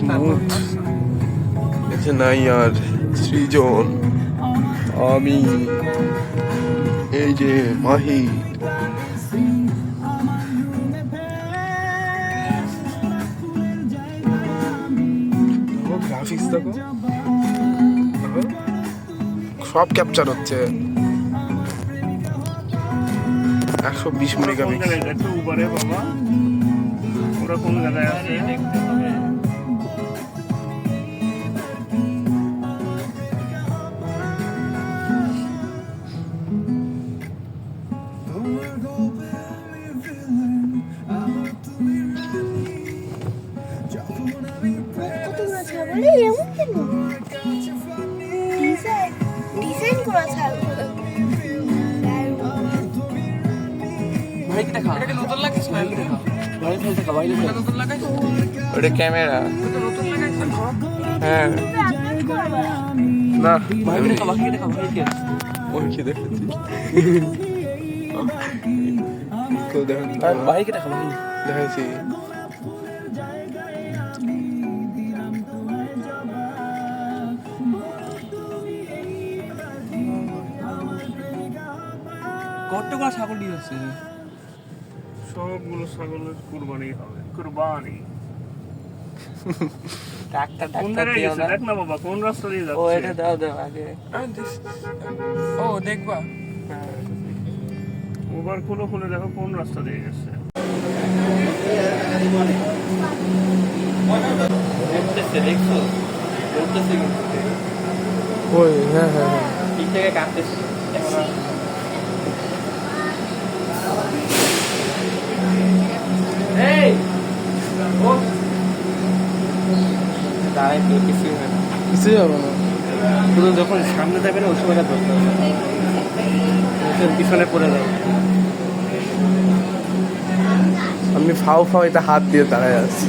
Smooth এসে নাই আর সৃজন আমি এই যে মাহি। সব ক্যাপচার হচ্ছে। একশো বিশ মেগাপিক্সেল। উবারে বাবা। ওরা কোন জায়গায় আছে? ভাইকে দেখা? এটাকে নতুন লাগাইছ ভাইকে দেখা ভাই ফেল দেখা ভাই নতুন লাগাইছ ওটা ক্যামেরা। নতুন লাগাইছ হ্যাঁ। না। ভাইকে দেখা? ভাইকে দেখা? ভাইকে ওই কি দেখেছি? কেউ দেখেন ভাইকে দেখা? ভাই। দেখাইছি। কতগুলো ছাগল দিয়ে যাচ্ছে? সবগুলো ছাগলের কুরবানি হবে। কুরবানি। ডাক্তার কোন ডাক্তার দিও না। দেখ না বাবা কোন রাস্তা দিয়ে ও যাচ্ছে? এটা দাও দাও আগে। ও দেখবা। উবার খুলে খুলে দেখো কোন রাস্তা দিয়ে গেছে। ওই হ্যাঁ হ্যাঁ হ্যাঁ। ঠিক থেকে কাটতেছে এখন আর- এই ও দাঁড়াই তো কিছুই হয়। না কিছুই হবে না। শুধু যখন সামনে যাবে না ওই সময়টা ধরতে হবে পিছনে পড়ে যাবে আমি ফাও ফাও এটা হাত দিয়ে দাঁড়ায় আছি।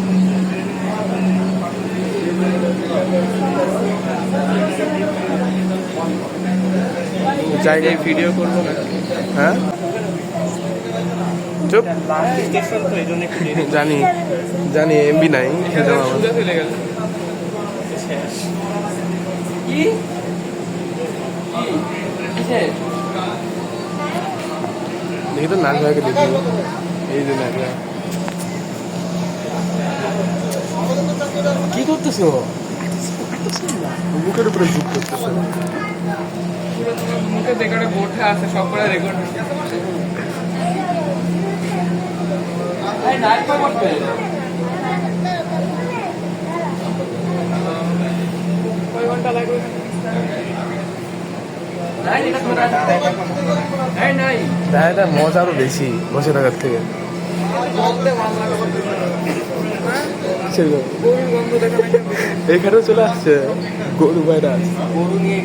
জায়গায় ভিডিও করব না। হ্যাঁ? চুপ। জানি। জানি এমবি নাই সেটা শেষ কি কি দেখি তো নাচ ভাইকে দেখি। এই যে ভাই। কি করতেছো? বুকের উপরে ঝুঁক করতেছো। মুখে দেখে গোঠা আছে সব রেকর্ড নাইট পা করতে এটা মজা আরও বেশি, বসে থাকার থেকে। এখানেও চলে আসছে গরু ভাইরাস গরু নিয়ে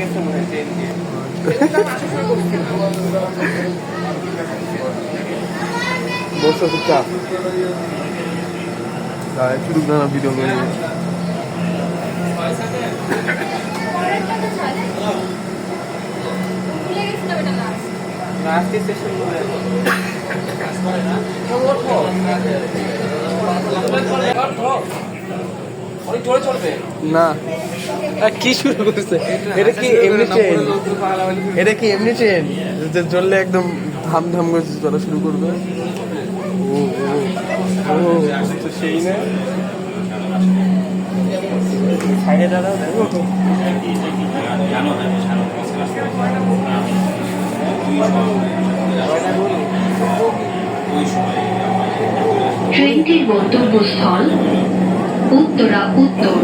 বসে আর একটু রুক না করে মনে অনেক জোরে চলবে না কি শুরু করছে এটা কি এমনি ট্রেন এটা কি এমনি ট্রেন যে চললে একদম ধাম ধাম করে চলা শুরু করবে ও ও সেই না সাইডে দাঁড়াও দেখো ট্রেনটির গন্তব্যস্থল উত্তরা উত্তর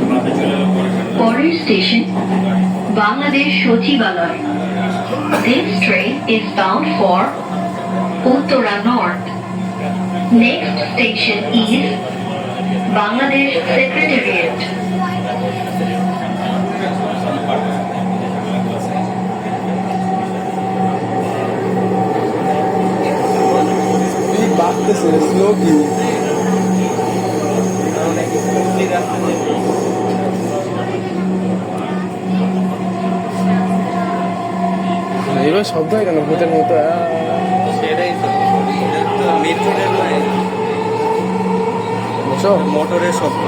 পরের স্টেশন বাংলাদেশ সচিবালয় This train is bound for Uttara North. Next station is Bangladesh Secretariat. বাড়তেছে স্লো কি এবার শব্দ হয় কেন? ভূতের মতো। সেটাই তো মোটরের শব্দ।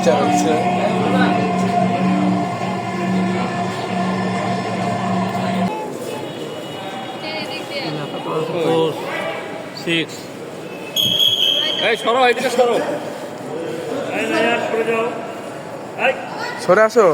বাচ্চা রয়েছে। সিক্স এই সরো এদিকে সরো। সরে আসো।